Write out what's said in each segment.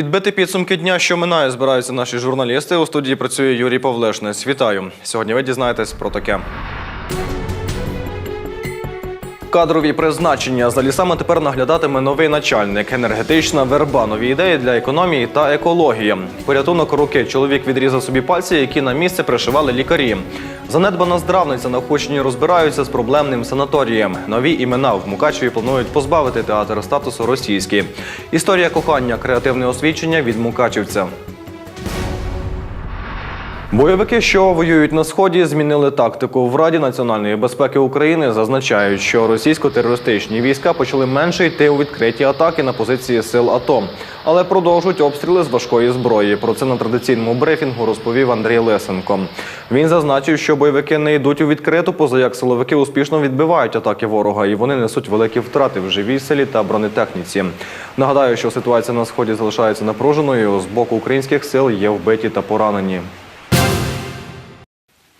Підбити підсумки дня, що минає, збираються наші журналісти. У студії працює Юрій Павлешнець. Вітаю. Сьогодні ви дізнаєтесь про таке. Кадрові призначення за лісами тепер наглядатиме новий начальник. Енергетична верба, нові ідеї для економії та екології. Порятунок руки. Чоловік відрізав собі пальці, які на місце пришивали лікарі. Занедбана здравниця на Хущині розбираються з проблемним санаторієм. Нові імена в Мукачеві планують позбавити театр статусу російський. Історія кохання, креативне освічення від мукачівця. Бойовики, що воюють на сході, змінили тактику. В Раді національної безпеки України зазначають, що російсько-терористичні війська почали менше йти у відкриті атаки на позиції сил АТО, але продовжують обстріли з важкої зброї. Про це на традиційному брифінгу розповів Андрій Лисенко. Він зазначив, що бойовики не йдуть у відкриту, поза як силовики успішно відбивають атаки ворога, і вони несуть великі втрати в живій силі та бронетехніці. Нагадаю, що ситуація на сході залишається напруженою. З боку українських сил є вбиті та поранені.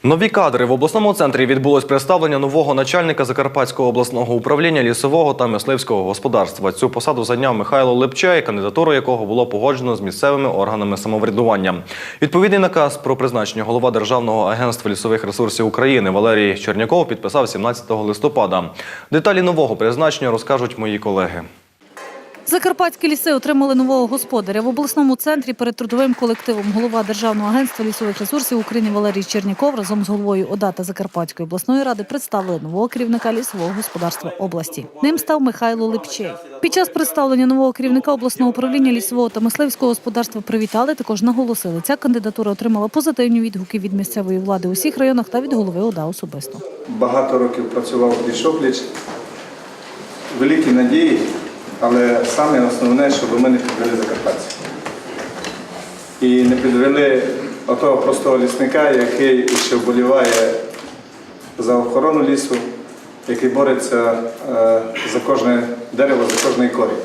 Нові кадри в обласному центрі відбулось представлення нового начальника Закарпатського обласного управління лісового та мисливського господарства. Цю посаду зайняв Михайло Лепчай, кандидатуру якого було погоджено з місцевими органами самоврядування. Відповідний наказ про призначення голова Державного агентства лісових ресурсів України Валерій Черняков підписав 17 листопада. Деталі нового призначення розкажуть мої колеги. Закарпатські ліси отримали нового господаря в обласному центрі перед трудовим колективом голова Державного агентства лісових ресурсів України Валерій Черніков разом з головою ОДА та Закарпатської обласної ради представили нового керівника лісового господарства області. Ним став Михайло Липчей. Під час представлення нового керівника обласного управління лісового та мисливського господарства привітали. Також наголосили, ця кандидатура отримала позитивні відгуки від місцевої влади у всіх районах та від голови ОДА особисто. Багато років працював пліч-опліч. Великі надії, але саме основне, щоб ми не підвели закарпатців. І не підвели отого простого лісника, який ще вболіває за охорону лісу, який бореться е, за кожне дерево, за кожний корінь.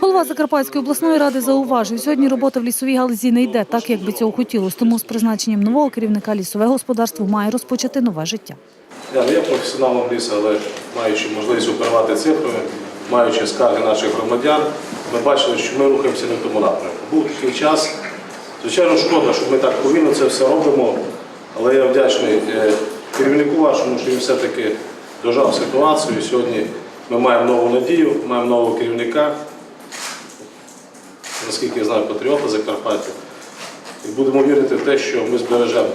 Голова Закарпатської обласної ради зауважив, сьогодні робота в лісовій галузі не йде так, як би цього хотілося. Тому з призначенням нового керівника лісове господарство має розпочати нове життя. Я не є професіоналом лісу, але маючи можливість оперувати цифрами, маючи скарги наших громадян, ми бачили, що ми рухаємося не в тому напрямку. Був такий час. Звичайно, шкода, що ми так повільно це все робимо, але я вдячний е, керівнику вашому, що він все-таки дожав ситуацію. Сьогодні ми маємо нову надію, маємо нового керівника, наскільки я знаю, патріота Закарпаття. І будемо вірити в те, що ми збережемо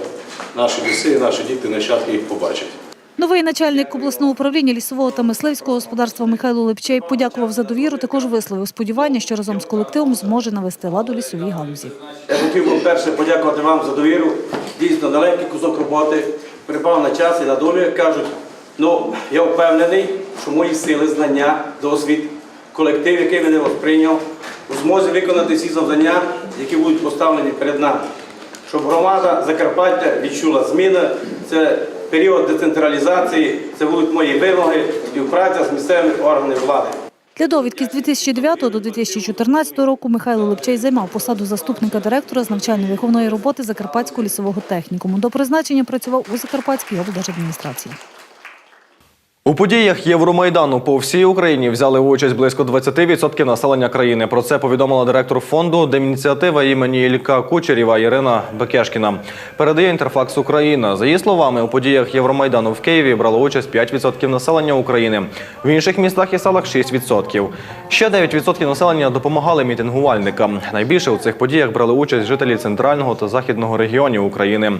наші ліси і наші діти нащадки їх побачать. Новий начальник обласного управління лісового та мисливського господарства Михайло Лепчей подякував за довіру. Також висловив сподівання, що разом з колективом зможе навести лад у лісовій галузі. Я хотів би перше подякувати вам за довіру. Дійсно, далекий кусок роботи припав на час і на долю, як кажуть. Ну, я впевнений, що мої сили, знання, досвід, колектив, який мене прийняв, у змозі виконати всі завдання, які будуть поставлені перед нами. Щоб громада Закарпаття відчула зміни, це період децентралізації, це будуть мої вимоги, співпраця з місцевими органами влади. Для довідки з 2009 до 2014 року Михайло Лепчей займав посаду заступника директора з навчально-виховної роботи Закарпатського лісового технікуму. До призначення працював у Закарпатській облдержадміністрації. У подіях Євромайдану по всій Україні взяли участь близько 20% населення країни. Про це повідомила директор фонду Демініціатива імені Ілька Кучерєва Ірина Бекешкіна. Передає інтерфакс Україна. За її словами, у подіях Євромайдану в Києві брало участь 5% населення України. В інших містах і селах 6%. Ще 9% населення допомагали мітингувальникам. Найбільше у цих подіях брали участь жителі центрального та західного регіонів України.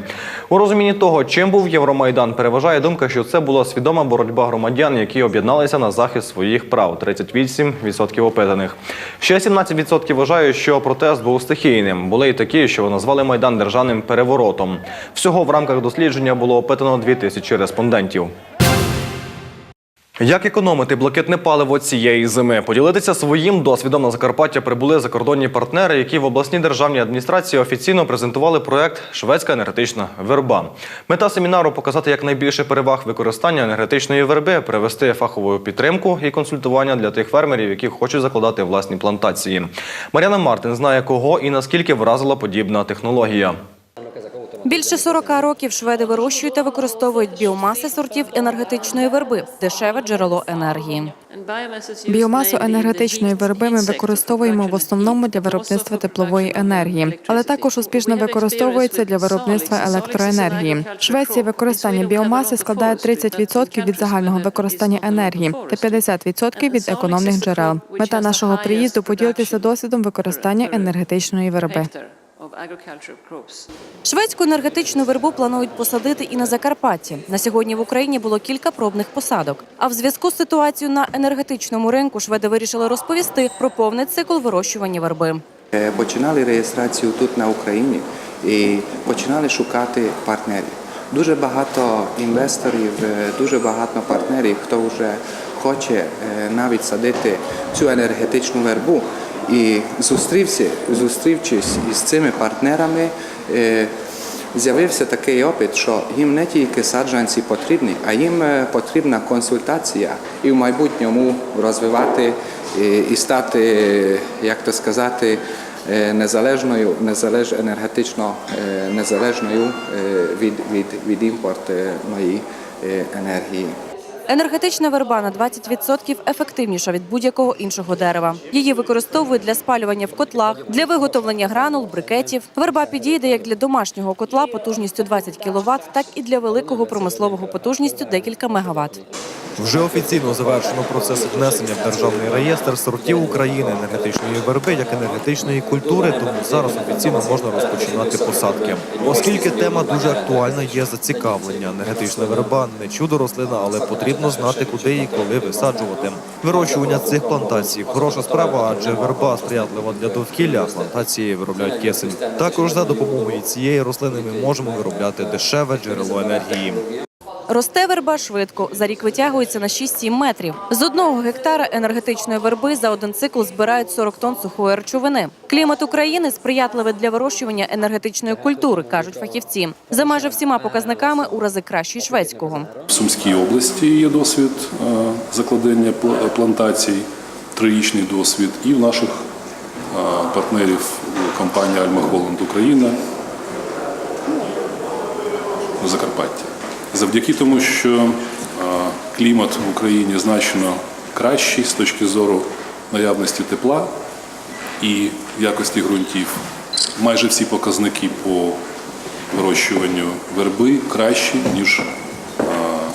У розумінні того, чим був Євромайдан, переважає думка, що це була свідома боротьба громадян, які об'єдналися на захист своїх прав. 38% опитаних. Ще 17% вважають, що протест був стихійним. Були й такі, що назвали майдан державним переворотом. Всього в рамках дослідження було опитано 2000 респондентів. Як економити блакитне паливо цієї зими? Поділитися своїм досвідом на Закарпаття прибули закордонні партнери, які в обласній державній адміністрації офіційно презентували проект Шведська енергетична верба. Мета семінару показати якнайбільше переваг використання енергетичної верби, привести фахову підтримку і консультування для тих фермерів, які хочуть закладати власні плантації. Мар'яна Мартин знає, кого і наскільки вразила подібна технологія. Більше 40 років шведи вирощують та використовують біомаси сортів енергетичної верби дешеве джерело енергії. Біомасу енергетичної верби ми використовуємо в основному для виробництва теплової енергії, але також успішно використовується для виробництва електроенергії. В Швеції використання біомаси складає 30% від загального використання енергії та 50% від економних джерел. Мета нашого приїзду поділитися досвідом використання енергетичної верби. Шведську енергетичну вербу планують посадити і на Закарпатті. На сьогодні в Україні було кілька пробних посадок. А в зв'язку з ситуацією на енергетичному ринку шведи вирішили розповісти про повний цикл вирощування верби. Е, Починали реєстрацію тут на Україні і починали шукати партнерів. Дуже багато інвесторів, е, дуже багато партнерів, хто вже хоче е, навіть садити цю енергетичну вербу. І зустрівся, зустрівшись із цими партнерами, е, з'явився такий опит, що їм не тільки саджанці потрібні, а їм е, потрібна консультація і в майбутньому розвивати і, і стати, е, як то сказати, е, незалежною, незалеж, енергетично е, незалежною е, від, від, від імпортної е, енергії. Енергетична верба на 20% ефективніша від будь-якого іншого дерева. Її використовують для спалювання в котлах, для виготовлення гранул, брикетів. Верба підійде як для домашнього котла потужністю 20 кВт, так і для великого промислового потужністю декілька мегаватт. Вже офіційно завершено процес внесення в державний реєстр сортів України енергетичної верби як енергетичної культури, тому зараз офіційно можна розпочинати посадки. Оскільки тема дуже актуальна, є зацікавлення. Енергетична верба не чудо рослина, але потрібно знати, куди і коли висаджувати. Вирощування цих плантацій хороша справа, адже верба сприятлива для довкілля. Плантації виробляють кисень. Також за допомогою цієї рослини ми можемо виробляти дешеве джерело енергії. Росте верба швидко. За рік витягується на 6-7 метрів. З одного гектара енергетичної верби за один цикл збирають 40 тонн сухої речовини. Клімат України сприятливий для вирощування енергетичної культури, кажуть фахівці. За майже всіма показниками у рази кращий шведського. В Сумській області є досвід е, закладення пл- плантацій, трирічний досвід, і в наших е, партнерів компанії Альма Холланд Україна у Закарпатті. Завдяки тому, що е, клімат в Україні значно кращий з точки зору наявності тепла і якості ґрунтів, майже всі показники по вирощуванню верби кращі, ніж е,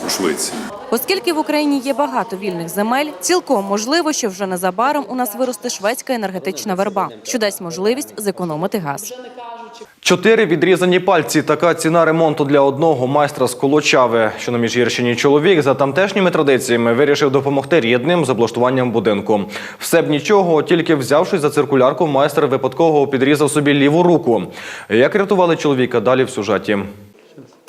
у Швеції. Оскільки в Україні є багато вільних земель, цілком можливо, що вже незабаром у нас виросте шведська енергетична верба, що дасть можливість зекономити газ. Чотири відрізані пальці. Така ціна ремонту для одного майстра з Колочави, що на Міжгірщині чоловік за тамтешніми традиціями вирішив допомогти рідним з облаштуванням будинку. Все б нічого, тільки взявшись за циркулярку, майстер випадково підрізав собі ліву руку. Як рятували чоловіка далі в сюжеті?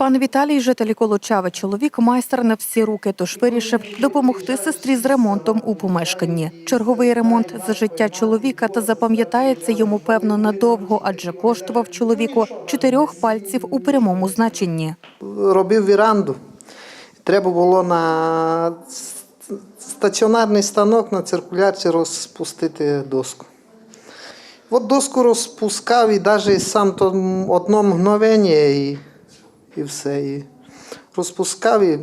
Пан Віталій, жителі Колочави, чоловік майстер на всі руки, тож вирішив допомогти сестрі з ремонтом у помешканні. Черговий ремонт за життя чоловіка та запам'ятається йому певно надовго, адже коштував чоловіку чотирьох пальців у прямому значенні. робив віранду. Треба було на стаціонарний станок на циркулярці розпустити доску. От доску розпускав і навіть сам то одно мгновення і все. І розпускав і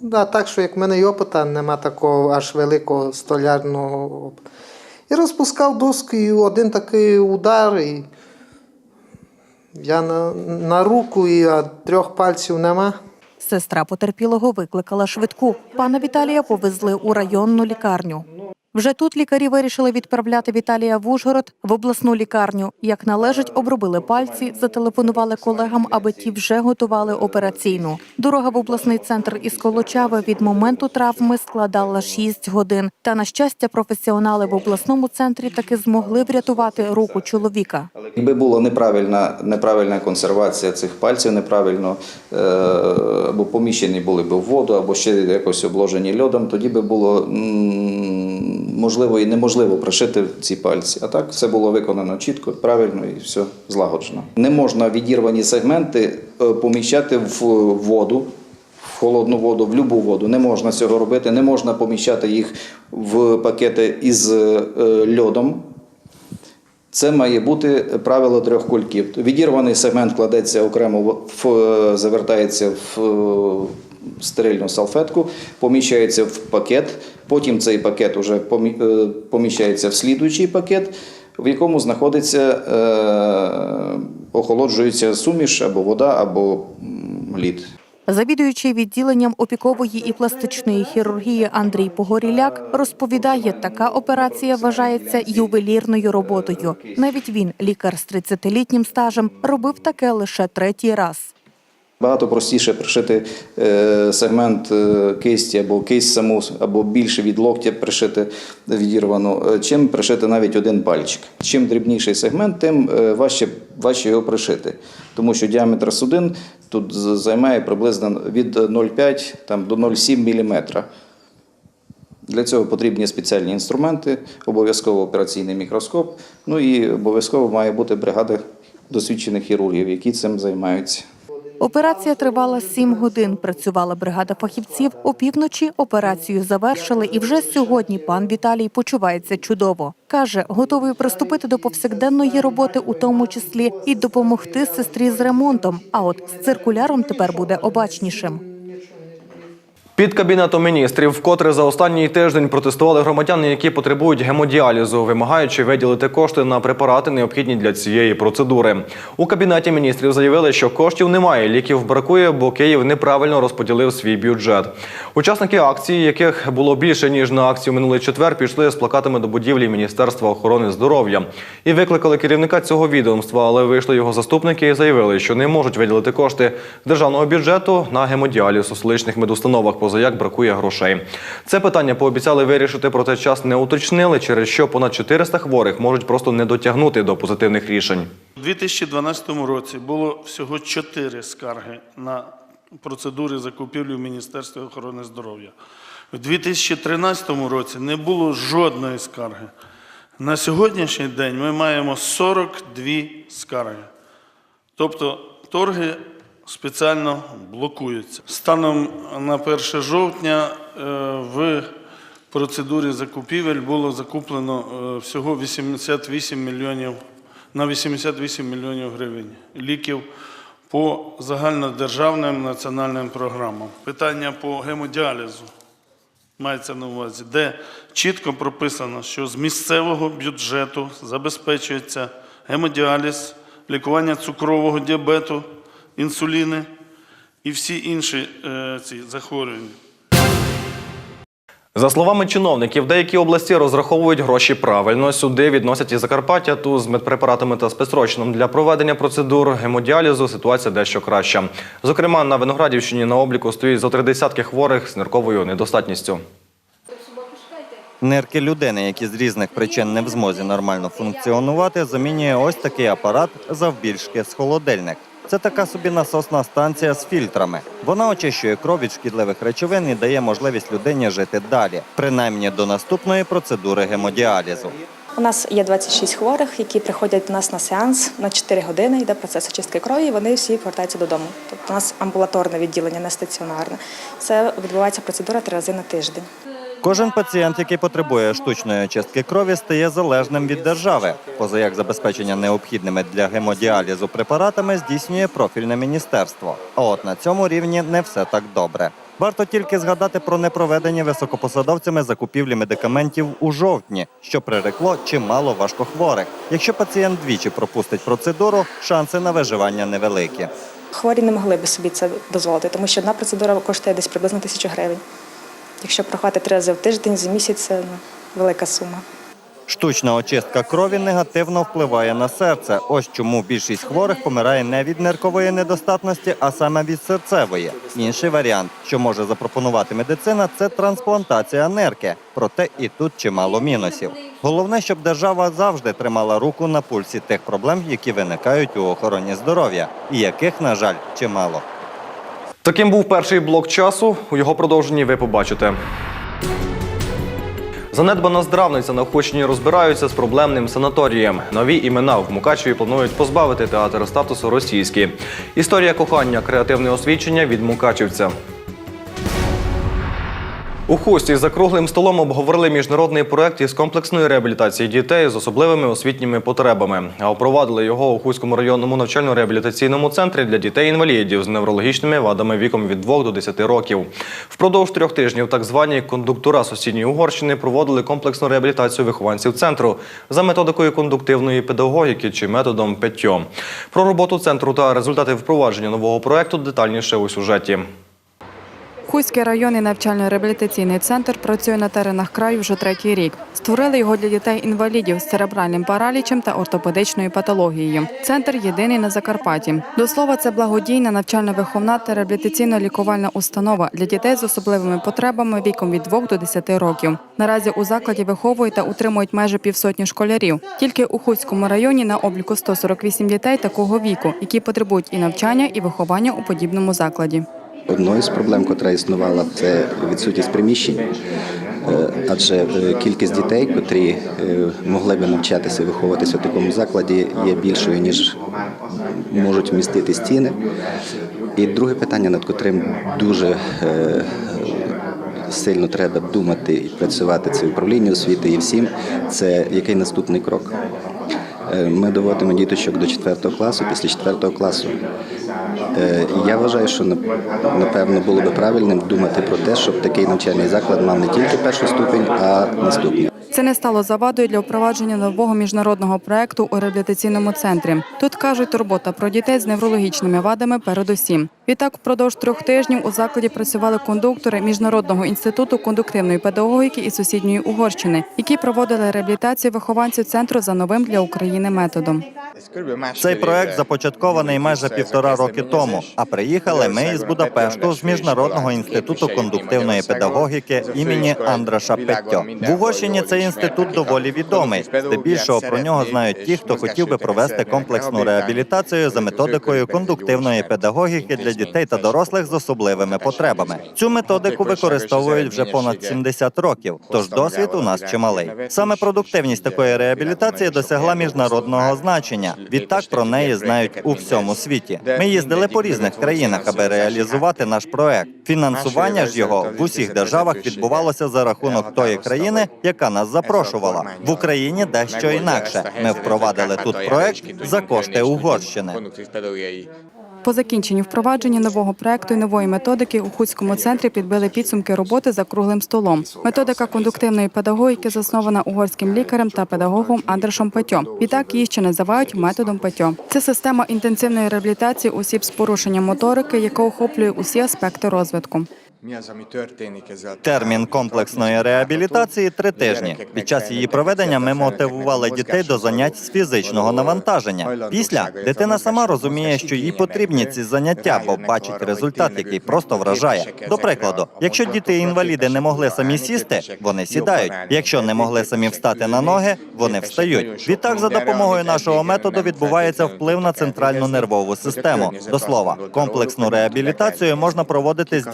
да, так, що як в мене й опита, нема такого аж великого столярного. І розпускав доску, і один такий удар, і я на, на руку, і а трьох пальців нема. Сестра потерпілого викликала швидку. Пана Віталія повезли у районну лікарню. Вже тут лікарі вирішили відправляти Віталія в Ужгород в обласну лікарню. Як належить, обробили пальці, зателефонували колегам, аби ті вже готували операційну. Дорога в обласний центр із Колочави від моменту травми складала 6 годин. Та на щастя, професіонали в обласному центрі таки змогли врятувати руку чоловіка. Якби була неправильна, неправильна консервація цих пальців, неправильно е, або поміщені були б в воду, або ще якось обложені льодом, тоді би було можливо і неможливо пришити ці пальці. А так все було виконано чітко, правильно і все злагоджено. Не можна відірвані сегменти е, поміщати в воду. В холодну воду, в любу воду не можна цього робити, не можна поміщати їх в пакети із е, льодом. Це має бути правило трьох кульків. Відірваний сегмент кладеться окремо, завертається в е, стерильну салфетку, поміщається в пакет. Потім цей пакет помі- е, поміщається в слідуючий пакет, в якому знаходиться е, охолоджується суміш або вода, або лід. Завідуючий відділенням опікової і пластичної хірургії Андрій Погоріляк розповідає, така операція вважається ювелірною роботою. Навіть він, лікар з 30-літнім стажем, робив таке лише третій раз. Багато простіше пришити е, сегмент е, кисті або кисть саму, або більше від локтя пришити відірвану, е, чим пришити навіть один пальчик. Чим дрібніший сегмент, тим важче, важче його пришити. Тому що діаметр судин тут займає приблизно від 0,5 там, до 0,7 мм. Для цього потрібні спеціальні інструменти, обов'язково операційний мікроскоп, ну і обов'язково має бути бригада досвідчених хірургів, які цим займаються. Операція тривала сім годин. Працювала бригада фахівців. Опівночі операцію завершили, і вже сьогодні пан Віталій почувається чудово. каже, готовий приступити до повсякденної роботи, у тому числі і допомогти сестрі з ремонтом. А от з циркуляром тепер буде обачнішим. Під кабінетом міністрів вкотре за останній тиждень протестували громадяни, які потребують гемодіалізу, вимагаючи виділити кошти на препарати, необхідні для цієї процедури. У кабінеті міністрів заявили, що коштів немає, ліків бракує, бо Київ неправильно розподілив свій бюджет. Учасники акції, яких було більше ніж на акцію минулий четвер, пішли з плакатами до будівлі Міністерства охорони здоров'я і викликали керівника цього відомства, але вийшли його заступники і заявили, що не можуть виділити кошти державного бюджету на гемодіаліз у столичних медустановах, позаяк бракує грошей. Це питання пообіцяли вирішити, проте час не уточнили, через що понад 400 хворих можуть просто не дотягнути до позитивних рішень. У 2012 році було всього чотири скарги на процедури закупівлі в Міністерстві охорони здоров'я. У 2013 році не було жодної скарги. На сьогоднішній день ми маємо 42 скарги. Тобто торги спеціально блокуються. Станом на 1 жовтня е, в процедурі закупівель було закуплено е, всього 88 мільйонів на 88 мільйонів гривень ліків по загальнодержавним національним програмам. Питання по гемодіалізу мається на увазі, де чітко прописано, що з місцевого бюджету забезпечується гемодіаліз, лікування цукрового діабету, інсуліни і всі інші е, ці захворювання. За словами чиновників, деякі області розраховують гроші правильно. Сюди відносять і Закарпаття. Тут з медпрепаратами та спецрозчином для проведення процедур гемодіалізу ситуація дещо краща. Зокрема, на Виноградівщині на обліку стоїть зо три десятки хворих з нирковою недостатністю. Нирки людини, які з різних причин не в змозі нормально функціонувати, замінює ось такий апарат завбільшки з холодильник. Це така собі насосна станція з фільтрами. Вона очищує кров від шкідливих речовин і дає можливість людині жити далі, принаймні до наступної процедури гемодіалізу. У нас є 26 хворих, які приходять до нас на сеанс на 4 години. Йде процес очистки крові. і Вони всі повертаються додому. Тобто у нас амбулаторне відділення, не стаціонарне. Це відбувається процедура три рази на тиждень. Кожен пацієнт, який потребує штучної очистки крові, стає залежним від держави. Позаяк забезпечення необхідними для гемодіалізу препаратами здійснює профільне міністерство. А от на цьому рівні не все так добре. Варто тільки згадати про непроведення високопосадовцями закупівлі медикаментів у жовтні, що прирекло чимало важкохворих. Якщо пацієнт двічі пропустить процедуру, шанси на виживання невеликі. Хворі не могли би собі це дозволити, тому що одна процедура коштує десь приблизно тисячу гривень. Якщо проходити три рази в тиждень за місяць, це ну, велика сума. Штучна очистка крові негативно впливає на серце. Ось чому більшість хворих помирає не від ниркової недостатності, а саме від серцевої. Інший варіант, що може запропонувати медицина, це трансплантація нирки. Проте і тут чимало мінусів. Головне, щоб держава завжди тримала руку на пульсі тих проблем, які виникають у охороні здоров'я, і яких, на жаль, чимало. Таким був перший блок часу. У його продовженні ви побачите. Занедбана здравниця на Охочині розбираються з проблемним санаторієм. Нові імена в Мукачеві планують позбавити театр статусу російський. Історія кохання, креативне освічення від Мукачівця. У Хусті за круглим столом обговорили міжнародний проект із комплексної реабілітації дітей з особливими освітніми потребами. А впровадили його у Хуському районному навчально-реабілітаційному центрі для дітей-інвалідів з неврологічними вадами віком від 2 до 10 років. Впродовж трьох тижнів так звані кондуктора сусідньої Угорщини проводили комплексну реабілітацію вихованців центру за методикою кондуктивної педагогіки чи методом ПЕТьо. Про роботу центру та результати впровадження нового проекту детальніше у сюжеті. Хуський районний навчально-реабілітаційний центр працює на теренах краю вже третій рік. Створили його для дітей-інвалідів з церебральним паралічем та ортопедичною патологією. Центр єдиний на Закарпатті. До слова, це благодійна навчально-виховна та реабілітаційно-лікувальна установа для дітей з особливими потребами віком від 2 до 10 років. Наразі у закладі виховують та утримують майже півсотні школярів. Тільки у Хуському районі на обліку 148 дітей такого віку, які потребують і навчання, і виховання у подібному закладі. Одною з проблем, яка існувала, це відсутність приміщень, Е, адже е, кількість дітей, котрі е, могли би навчатися і виховуватися в такому закладі, є більшою, ніж можуть вмістити стіни. І друге питання, над котрим дуже сильно треба думати і працювати це управління освіти і всім, це який наступний крок. Е, Ми доводимо діточок до 4 класу, після 4 класу. Е, Я вважаю, що нап- напевно було би правильним думати про те, щоб такий навчальний заклад мав не тільки перший ступень, а наступний. Це не стало завадою для впровадження нового міжнародного проекту у реабілітаційному центрі. Тут кажуть, робота про дітей з неврологічними вадами передусім. Відтак, впродовж трьох тижнів у закладі працювали кондуктори міжнародного інституту кондуктивної педагогіки із сусідньої Угорщини, які проводили реабілітацію вихованців центру за новим для України методом. Цей проект започаткований майже півтора роки тому. А приїхали ми із Будапешту з міжнародного інституту кондуктивної педагогіки імені Андраша Петтьо. В Угорщині цей інститут доволі відомий. Здебільшого про нього знають ті, хто хотів би провести комплексну реабілітацію за методикою кондуктивної педагогіки для дітей та дорослих з особливими потребами. Цю методику використовують вже понад 70 років. Тож досвід у нас чималий. Саме продуктивність такої реабілітації досягла міжнародного значення. Відтак про неї знають у всьому світі. Ми їздили по різних країнах, аби реалізувати наш проект. Фінансування ж його в усіх державах відбувалося за рахунок тої країни, яка нас запрошувала. В Україні дещо інакше. Ми впровадили тут проект за кошти Угорщини. По закінченню впровадження нового проекту і нової методики у Хуцькому центрі підбили підсумки роботи за круглим столом. Методика кондуктивної педагогіки заснована угорським лікарем та педагогом Андрашом Петьо. Відтак її ще називають методом Петьо. Це система інтенсивної реабілітації осіб з порушенням моторики, яка охоплює усі аспекти розвитку. Термін комплексної реабілітації три тижні. Під час її проведення ми мотивували дітей до занять з фізичного навантаження. Після дитина сама розуміє, що їй потрібні ці заняття, бо бачить результат, який просто вражає. До прикладу, якщо діти-інваліди не могли самі сісти, вони сідають. Якщо не могли самі встати на ноги, вони встають. Відтак, за допомогою нашого методу відбувається вплив на центральну нервову систему. До слова, комплексну реабілітацію можна проводити з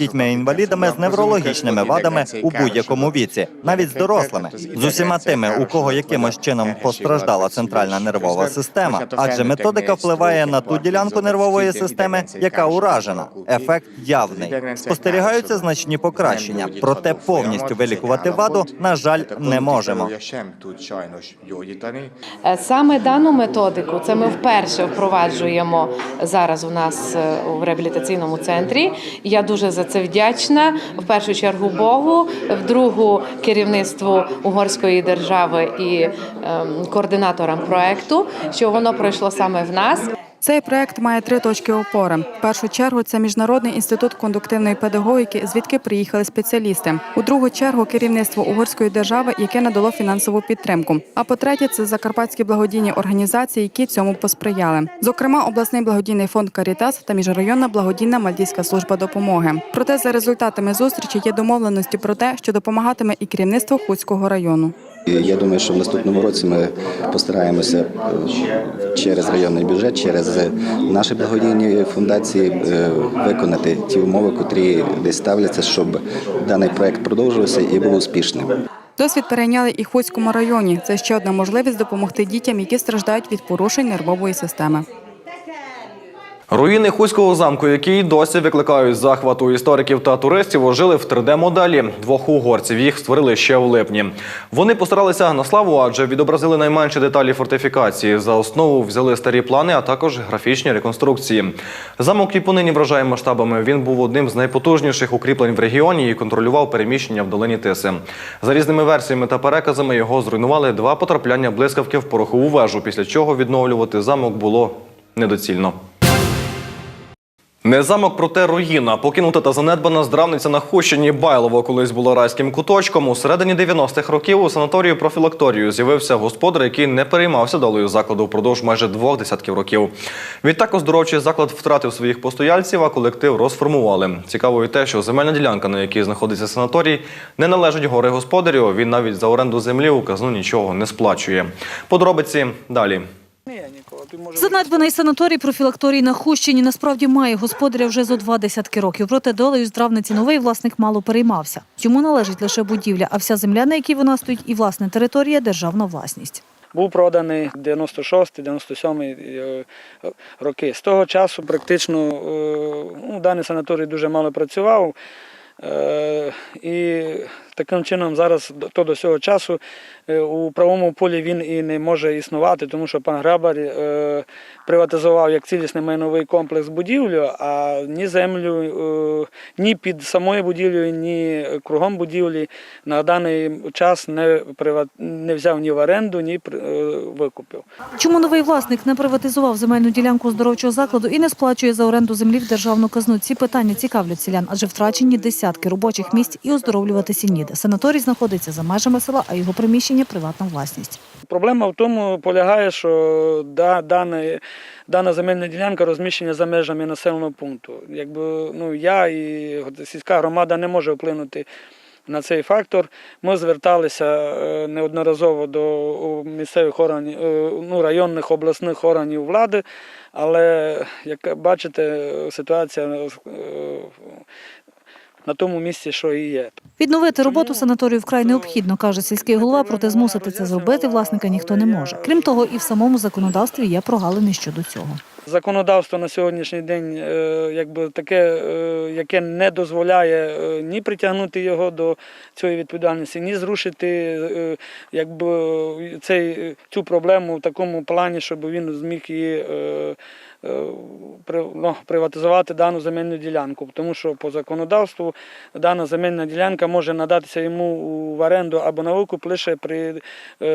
дітьми-інвалідами з неврологічними вадами у будь-якому віці, навіть з дорослими, з усіма тими, у кого якимось чином постраждала центральна нервова система, адже методика впливає на ту ділянку нервової системи, яка уражена. Ефект явний. Спостерігаються значні покращення, проте повністю вилікувати ваду, на жаль, не можемо. Е, Саме дану методику це ми вперше впроваджуємо зараз у нас е, в реабілітаційному центрі. Я дуже за це вдячна. В першу чергу Богу, в другу керівництву угорської держави і ем, координаторам проекту, що воно пройшло саме в нас. Цей проект має три точки опори. В першу чергу це міжнародний інститут кондуктивної педагогіки, звідки приїхали спеціалісти. У другу чергу керівництво угорської держави, яке надало фінансову підтримку. А по-третє, це закарпатські благодійні організації, які цьому посприяли. Зокрема, обласний благодійний фонд Карітас та міжрайонна благодійна мальтійська служба допомоги. Проте за результатами зустрічі є домовленості про те, що допомагатиме і керівництво Хуцького району. Я думаю, що в наступному році ми постараємося е, через районний бюджет, через наші благодійні фундації е, виконати ті умови, котрі десь ставляться, щоб даний проект продовжувався і був успішним. Досвід перейняли і в Хуцькому районі. Це ще одна можливість допомогти дітям, які страждають від порушень нервової системи. Руїни Хуського замку, які досі викликають захват у істориків та туристів, ожили в 3D-моделі двох угорців. Їх створили ще у липні. Вони постаралися на славу, адже відобразили найменші деталі фортифікації. За основу взяли старі плани, а також графічні реконструкції. Замок і понині вражає масштабами. Він був одним з найпотужніших укріплень в регіоні і контролював переміщення в долині Тиси. За різними версіями та переказами його зруйнували два потрапляння блискавки в порохову вежу, після чого відновлювати замок було недоцільно. Не замок, проте руїна. Покинута та занедбана здравниця на Хущині Байлово колись була райським куточком. У середині 90-х років у санаторію профілакторію з'явився господар, який не переймався долею закладу впродовж майже двох десятків років. Відтак оздоровчий заклад втратив своїх постояльців, а колектив розформували. Цікаво і те, що земельна ділянка, на якій знаходиться санаторій, не належить горе господарю. Він навіть за оренду землі у казну нічого не сплачує. Подробиці далі. Занедбаний санаторій профілакторій на Хущині насправді має господаря вже зо два десятки років. Проте долею здравниці новий власник мало переймався. Йому належить лише будівля, а вся земля, на якій вона стоїть, і власне територія державна власність. Був проданий 96-97 е, роки. З того часу практично е, ну, даний санаторій дуже мало працював. Е, І таким чином зараз то до цього часу у правовому полі він і не може існувати, тому що пан Грабар е, приватизував як цілісний майновий комплекс будівлю, а ні землю, е, ні під самою будівлею, ні кругом будівлі на даний час не, не взяв ні в оренду, ні е, викупив. Чому новий власник не приватизував земельну ділянку оздоровчого закладу і не сплачує за оренду землі в державну казну? Ці питання цікавлять селян, адже втрачені десятки робочих місць і оздоровлюватися ніде. Санаторій знаходиться за межами села, а його приміщення приватна власність. Проблема в тому полягає, що да, дана, дана земельна ділянка розміщена за межами населеного пункту. Якби ну я і сільська громада не може вплинути на цей фактор. Ми зверталися е, неодноразово до місцевих органів, е, ну, районних обласних органів влади, але як бачите, ситуація е, на тому місці, що і є. Відновити роботу санаторію вкрай необхідно, каже сільський голова, проте змусити це зробити власника ніхто не може. Крім того, і в самому законодавстві є прогалини щодо цього. Законодавство на сьогоднішній день е, якби таке, е, яке не дозволяє е, ні притягнути його до цієї відповідальності, ні зрушити якби, цей, цю проблему в такому плані, щоб він зміг її ну, приватизувати дану земельну ділянку. Тому що по законодавству дана земельна ділянка може надатися йому в оренду або на викуп лише при е,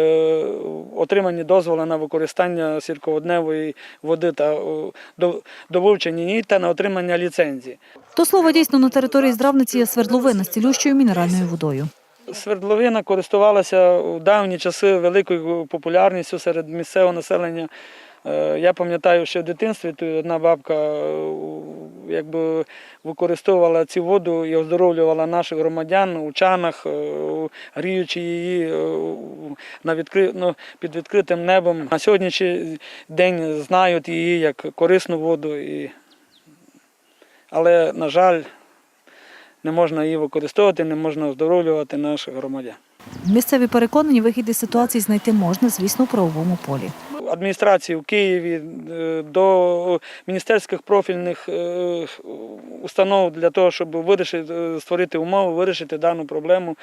отриманні дозволу на використання сірководневої води та е, до, до вивчення її та на отримання ліцензії. До слова, дійсно, на території здравниці є свердловина з цілющою мінеральною водою. Свердловина користувалася у давні часи великою популярністю серед місцевого населення. Е, Я пам'ятаю, що в дитинстві одна бабка е, якби використовувала цю воду і оздоровлювала наших громадян у чанах, е, гріючи її на відкри... ну, під відкритим небом. На сьогоднішній день знають її як корисну воду, і... але, на жаль, не можна її використовувати, не можна оздоровлювати наших громадян. Місцеві переконані, вихід із ситуації знайти можна, звісно, у правовому полі. Адміністрації в Києві е, до міністерських профільних е, установ для того, щоб вирішити, е, створити умови, вирішити дану проблему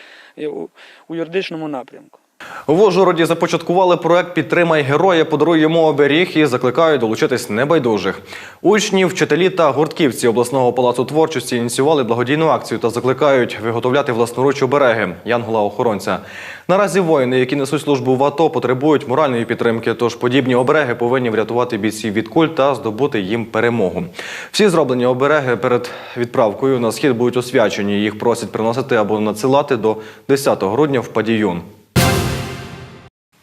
у юридичному напрямку. В Ужгороді започаткували проект Підтримай героя, подаруй йому оберіг і закликають долучитись небайдужих. Учні, вчителі та гуртківці обласного палацу творчості ініціювали благодійну акцію та закликають виготовляти власноруч обереги Янгола-охоронця. Наразі воїни, які несуть службу в АТО, потребують моральної підтримки. Тож подібні обереги повинні врятувати бійців від куль та здобути їм перемогу. Всі зроблені обереги перед відправкою на схід будуть освячені. Їх просять приносити або надсилати до 10 грудня в Падіюн.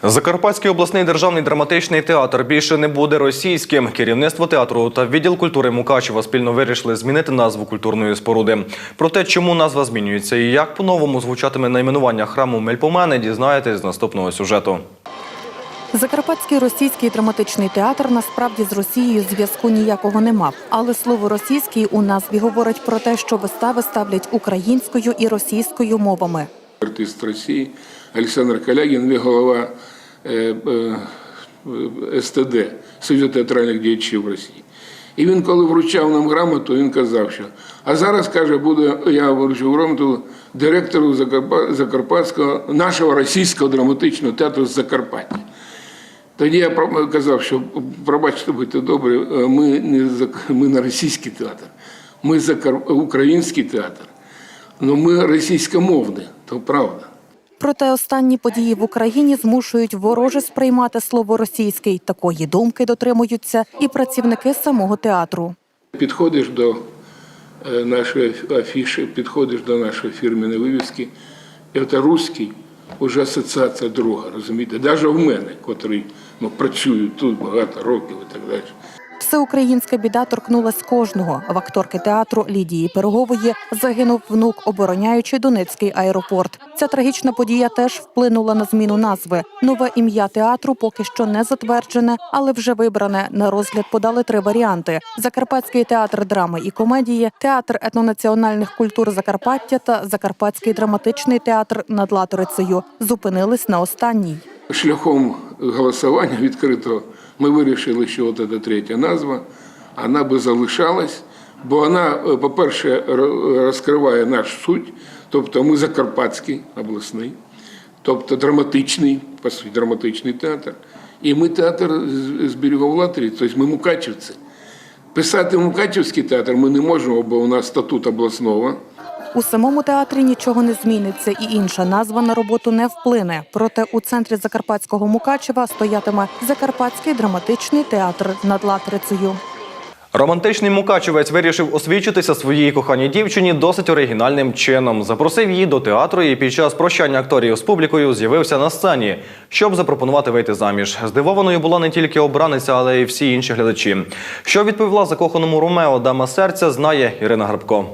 Закарпатський обласний державний драматичний театр більше не буде російським. Керівництво театру та відділ культури Мукачева спільно вирішили змінити назву культурної споруди. Про те, чому назва змінюється і як по-новому звучатиме найменування храму Мельпомени, дізнаєтесь з наступного сюжету. Закарпатський російський драматичний театр насправді з Росією зв'язку ніякого не мав. Але слово російський у назві говорить про те, що вистави ставлять українською і російською мовами. артист Росії Олександр Калягін, він голова СТД Союзу театральних діячів Росії. І він, коли вручав нам грамоту, він казав, що а зараз каже, буде я вручу грамоту директору Закарпатського нашого російського драматичного театру з Закарпаття. Тоді я казав, що пробачте, будьте добрі, е, ми не ми не російський театр, ми закар- український театр. Ну ми російськомовні, то правда. Проте останні події в Україні змушують вороже сприймати слово російський. Такої думки дотримуються і працівники самого театру. Підходиш до е, нашої афіші, підходиш до нашої фірменної вивіски, це русський, вже асоціація друга, розумієте? Навіть в мене, котрий ну, працюю тут багато років і так далі. Всеукраїнська біда торкнулась кожного. В акторки театру Лідії Пирогової загинув внук, обороняючи Донецький аеропорт. Ця трагічна подія теж вплинула на зміну назви. Нове ім'я театру поки що не затверджене, але вже вибране. На розгляд подали три варіанти: Закарпатський театр драми і комедії, театр етнонаціональних культур Закарпаття та Закарпатський драматичний театр над Латорицею. Зупинились на останній. Шляхом голосування відкритого ми вирішили, що от ця третя назва, вона би залишалась, бо вона, е, по-перше, розкриває наш суть, тобто ми Закарпатський обласний, тобто драматичний, по суті, драматичний театр. І ми театр з- берегов тобто ми мукачівці. Писати Мукачівський театр ми не можемо, бо у нас статут обласного. У самому театрі нічого не зміниться, і інша назва на роботу не вплине. Проте у центрі Закарпатського Мукачева стоятиме Закарпатський драматичний театр над Латрицею. Романтичний мукачевець вирішив освічитися своїй коханій дівчині досить оригінальним чином. Запросив її до театру і під час прощання акторів з публікою з'явився на сцені, щоб запропонувати вийти заміж. Здивованою була не тільки обраниця, але й всі інші глядачі. Що відповіла закоханому Ромео дама серця, знає Ірина Грабко.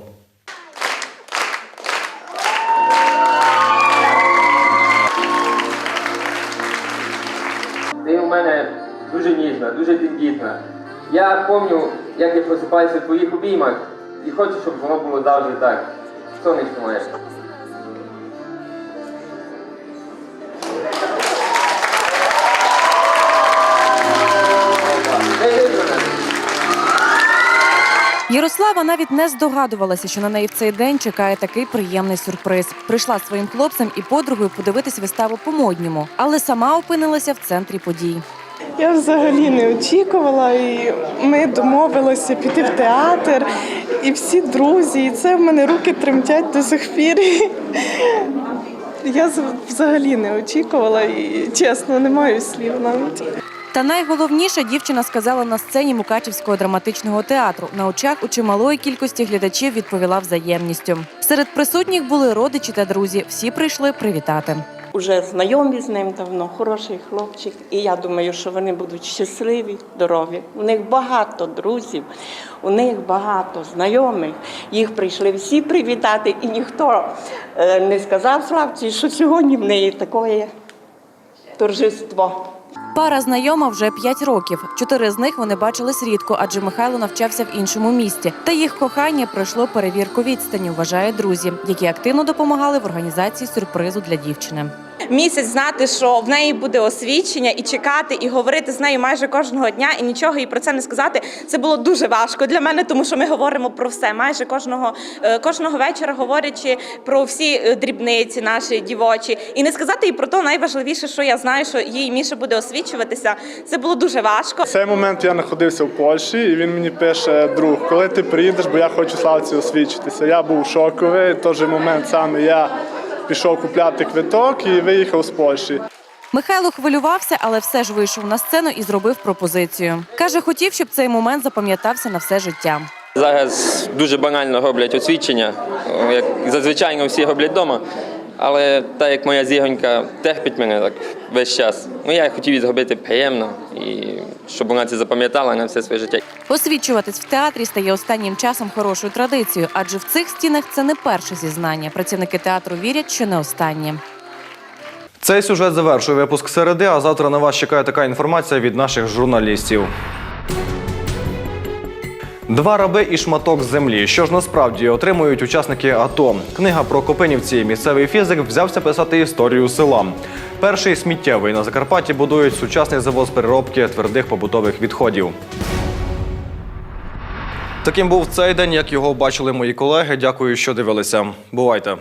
Пам'ятаю, як я просипаюся в твоїх обіймах і хочу, щоб воно було завжди так. Сонечко моє. Ярослава навіть не здогадувалася, що на неї в цей день чекає такий приємний сюрприз. Прийшла своїм хлопцем і подругою подивитись виставу по-модньому, але сама опинилася в центрі подій. Я взагалі не очікувала, і ми домовилися піти в театр, і всі друзі, і це в мене руки тремтять до сих пір. Я взагалі не очікувала і чесно, не маю слів навіть. Та найголовніше дівчина сказала на сцені Мукачівського драматичного театру. На очах у чималої кількості глядачів відповіла взаємністю. Серед присутніх були родичі та друзі. Всі прийшли привітати. Уже знайомі з ним давно, хороший хлопчик. І я думаю, що вони будуть щасливі, здорові. У них багато друзів, у них багато знайомих. Їх прийшли всі привітати, і ніхто е, не сказав Славці, що сьогодні в неї таке торжество. Пара знайома вже 5 років. Чотири з них вони бачились рідко, адже Михайло навчався в іншому місті. Та їх кохання пройшло перевірку відстані, вважають друзі, які активно допомагали в організації сюрпризу для дівчини. Місяць знати, що в неї буде освідчення, і чекати, і говорити з нею майже кожного дня, і нічого їй про це не сказати. Це було дуже важко для мене, тому що ми говоримо про все. Майже кожного е, кожного вечора говорячи про всі е, дрібниці наші дівочі, і не сказати їй про те найважливіше, що я знаю, що їй Міша буде освічуватися. Це було дуже важко. Цей момент я знаходився в Польщі, і він мені пише: друг, коли ти приїдеш, бо я хочу славці освідчитися. Я був шоковий. Же момент саме я пішов купляти квиток і виїхав з Польщі. Михайло хвилювався, але все ж вийшов на сцену і зробив пропозицію. Каже, хотів, щоб цей момент запам'ятався на все життя. Зараз дуже банально роблять освідчення, як зазвичай всі роблять вдома. Але так як моя зігонька терпить мене так весь час, ну я хотів зробити приємно і щоб вона це запам'ятала на все своє життя. Освічуватись в театрі стає останнім часом хорошою традицією, адже в цих стінах це не перше зізнання. Працівники театру вірять, що не останнє. Цей сюжет завершує випуск середи. А завтра на вас чекає така інформація від наших журналістів. Два раби і шматок землі. Що ж насправді отримують учасники АТО? Книга про Копинівці. Місцевий фізик взявся писати історію села. Перший сміттєвий на Закарпатті будують сучасний завоз переробки твердих побутових відходів. Таким був цей день, як його бачили мої колеги. Дякую, що дивилися. Бувайте.